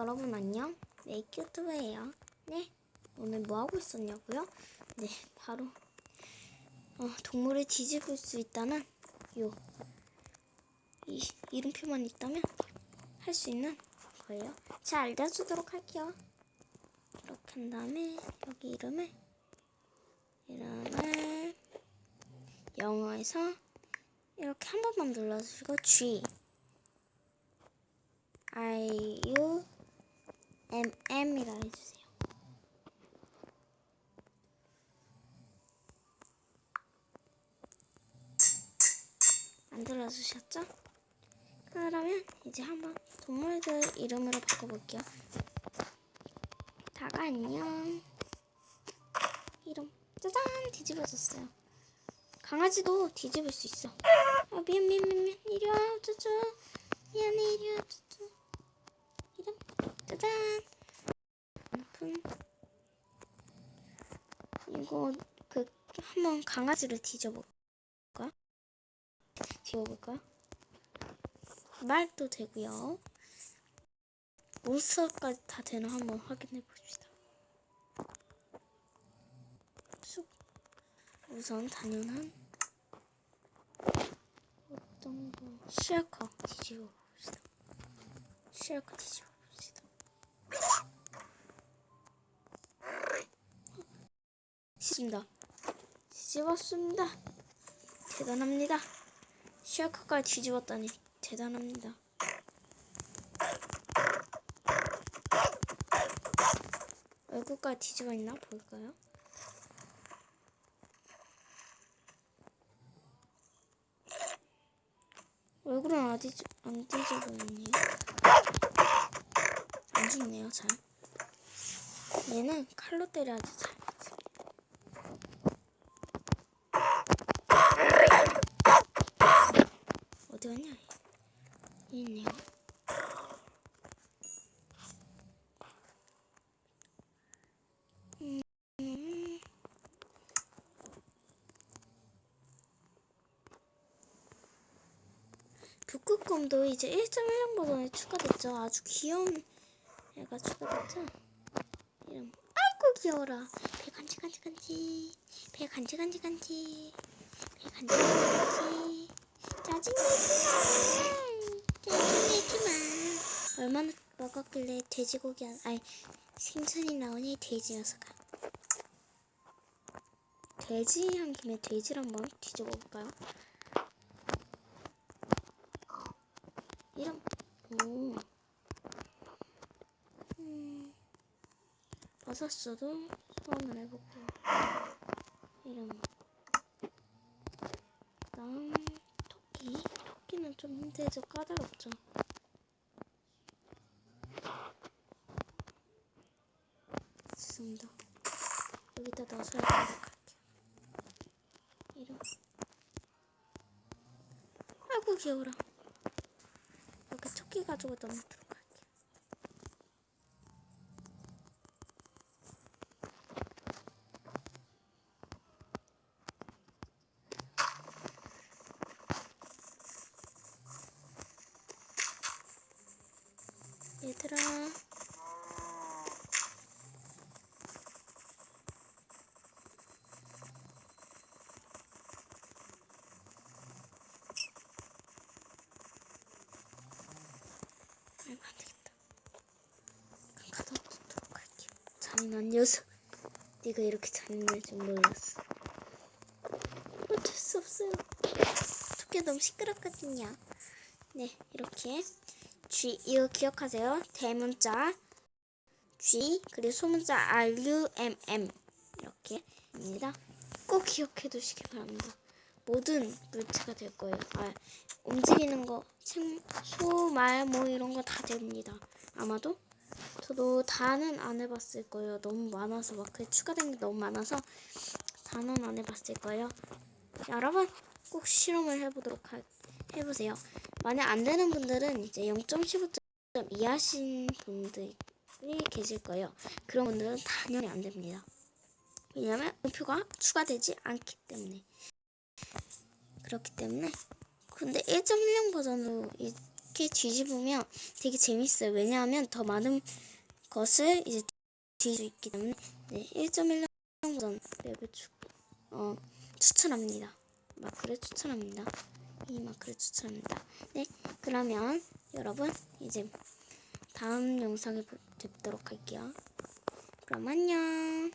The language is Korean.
여러분 안녕. 유튜브예요. 네. 오늘 뭐 하고 있었냐고요? 네, 바로 어, 동물을 뒤집을 수 있다는 요 이, 이름표만 있다면 할 수 있는 거예요. 자, 알려주도록 할게요. 이렇게 한 다음에 여기 이름을 이름을 영어에서 이렇게 한 번만 눌러주시고 G I U M M이라 해주세요. 만들어주셨죠? 그러면 이제 한번 동물들 이름으로 바꿔볼게요. 다가 안녕. 이름 짜잔 뒤집어졌어요. 강아지도 뒤집을 수 있어. 아 미안 미안 미안 미안 이리 와 쭈쭈 미안해 이리 와 쭈쭈 이름 짜잔 분 이거 그 한번 강아지를 뒤져볼까? 뒤져볼까? 말도 되고요. 몬스터까지 다 되나 한번 확인해 봅시다. 쑥. 우선 당연한 어떤 거 쉘커 뒤집어 봅시다. 쉘커 뒤집어 뒤집습니다. 뒤집었습니다. 대단합니다. 쉘커까지 뒤집었다니 대단합니다. 얼굴까지 뒤집어 있나 볼까요? 얼굴은 어디 안 뒤집어 있니? 안 죽네요 잘. 얘는 칼로 때려야지 잘. 어디 갔냐? 얘? 얘 있네요. 음. 북극곰도 이제 1.1령 버전에 추가됐죠. 아주 귀여운 애가 추가됐죠. 이름. 아이고 귀여워라. 배 간지 간지 간지. 배 간지 간지 간지. 배 간지 간지간지. 짜증내지마. 짜증내지마. 얼마나 먹었길래 돼지고기 한, 아니 생선이 나오니 돼지 녀석아. 돼지 한 김에 돼지를 한번 뒤집어 볼까요? 이름 오. 음. 버섯도 소원을 해보고 이름 다음 토끼 토끼는 좀 힘들죠 까다롭죠 좋습니다. 여기다 넣어서 해보도록 할게요 이름 아이고 귀여워라. 이렇게 토끼 가지고 넣도록 할게요. 얘들아 안 되겠다 그럼 가둬두도록 할게요 잔인한 녀석. 네가 이렇게 잔인할 줄 몰랐어. 어쩔 수 없어요. 토끼 너무 시끄럽거든요. 네 이렇게. G 이거 기억하세요. 대문자. G 그리고 소문자. R U M M 이렇게. 입니다. 꼭 기억해 두시기 바랍니다. 모든 물체가 될 거예요. 아, 움직이는 거, 생, 소, 말, 뭐 이런 거 다 됩니다. 아마도 저도 다는 안 해봤을 거예요. 너무 많아서 마크에 추가된 게 너무 많아서 다는 안 해봤을 거예요. 여러분 꼭 실험을 해보도록 할, 해보세요. 만약 안 되는 분들은 이제 0.15점 이하신 분들이 계실 거예요. 그런 분들은 당연히 안 됩니다. 왜냐면 목표가 추가되지 않기 때문에. 그렇기 때문에 근데 1.10 버전으로 이렇게 뒤집으면 되게 재밌어요. 왜냐하면 더 많은 것을 이제 뒤질 수 있기 때문에 네, 1.1년 버전 맵을 추, 어, 추천합니다. 마크를 추천합니다. 이 마크를 추천합니다. 네, 그러면 여러분 이제 다음 영상에 보- 뵙도록 할게요. 그럼 안녕.